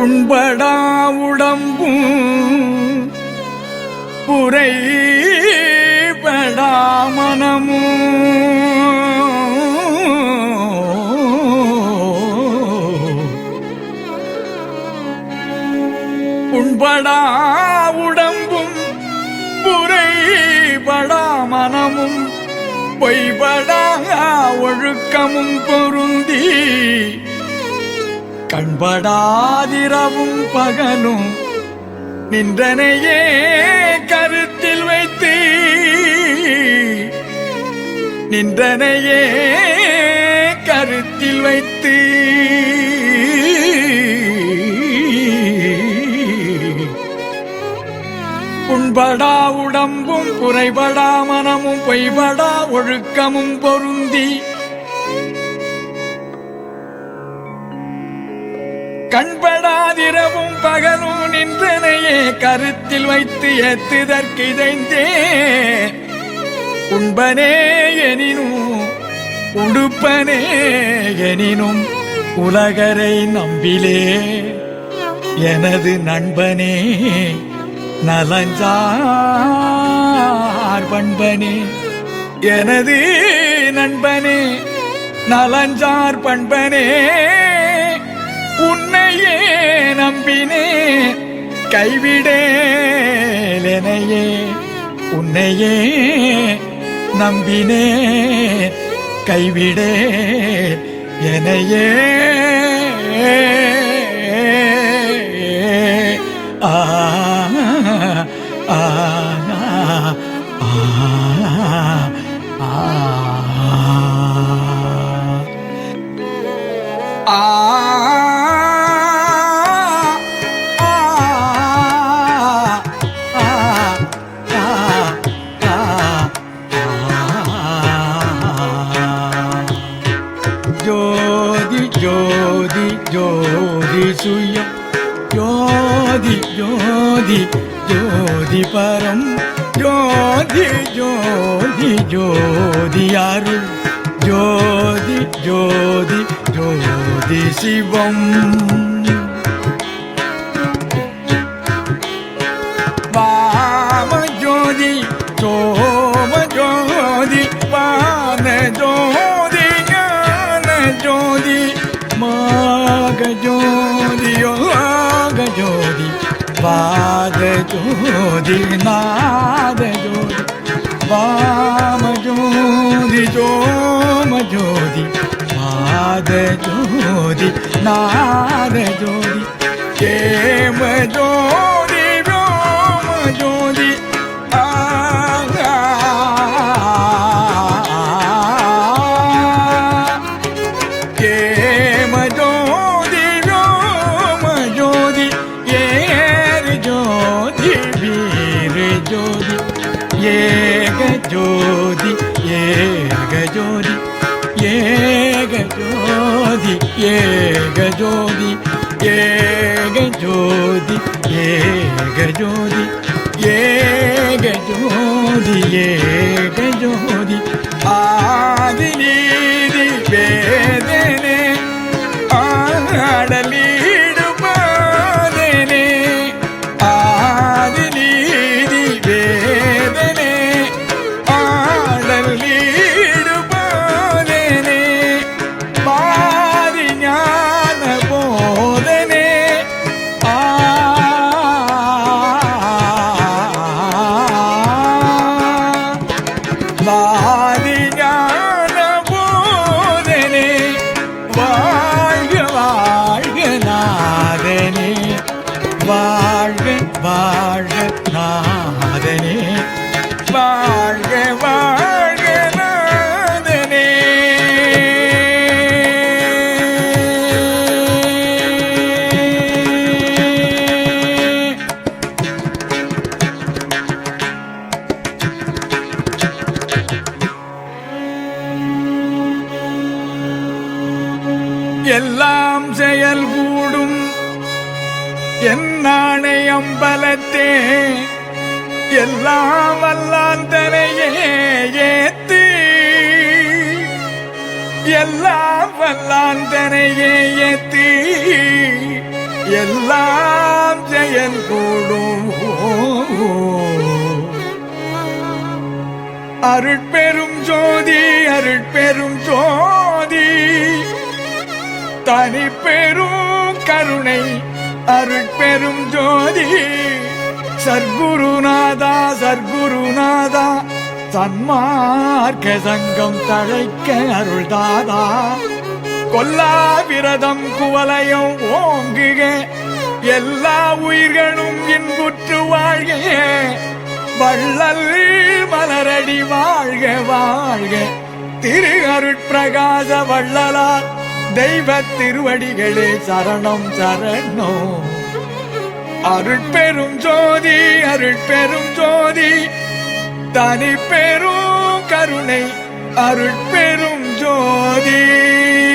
புண்படா உடம்பும் புரைபடா மனமும். புண்படா உடம்பும் புரைபடா மனமும். பொய்படா ஒழுக்கமும் பொருந்தி கண்படாதிரவும் பகலும் நின்றனையே கருத்தில் வைத்து. நின்றனையே கருத்தில் வைத்து. புண்படா உடம்பும் குறைபடா மனமும் பொய்படா ஒழுக்கமும் பொருந்தி. கண்படாதிரவும் பகலும் நின்றனையே கருத்தில் வைத்து ஏத்துதற்கிதைந்தே உண்பனே எனினும் உடுப்பனே எனினும் உலகரை நம்பிலே. எனது நண்பனே நலஞ்சார் பண்பனே. எனது நண்பனே நலஞ்சார் பண்பனே. உன்னையே நம்பினே கைவிடேலெனையே உன்னையே நம்பினே கைவிடே எனையே ஜோதி ஜோதி சுயம் ஜோதி ஜோதி ஜோதி பரம் ஜோதி ஜோதி ஜோதி அருள் ஜோதி ஜோதி ஜோதி சிவம் வாம ஜோதி சோம ஜோதி ப gajodi o gajodi vaad jodi naad jodi vaam jodi jo majodi vaad jodi ke majodi jo majodi Game I don't ஏக ஜோதி ஏக ஜோதி ஏக ஜோதி ஏக ஜோதி ஏக வாழ்க வாழ்க நாதனே. வாழ்க வாழ்க நாதனே. எல்லாம் செயல் கூடும். என்னானை அம்பலத்தே எல்லாம் வல்லாந்தனையே ஏத்து. எல்லாம் வல்லாந்தனையே ஏத்து. எல்லாம் செயல் கூடும். அருட்பெரும் ஜோதி அருட்பெரும் ஜோதி தனி பெரும் கருணை அருட்பெரும் ஜோதி. சர்க்குருநாதா சர்க்குருநாதா சன்மார்க்க சங்கம் தழைக்க அருள்தாதா. கொல்லா விரதம் குவலையும் ஓங்குக எல்லா உயிர்களும் இன்புற்று வாழ்க. வள்ளல் மலரடி வாழ்க வாழ்க. திரு அருட்பிரகாச வள்ளலார் தெய்வ திருவடிகளே சரணம் சரணோ. அருட்பெரும் ஜோதி அருட்பெரும் ஜோதி. தனி பெரும் கருணை அருட்பெரும் ஜோதி.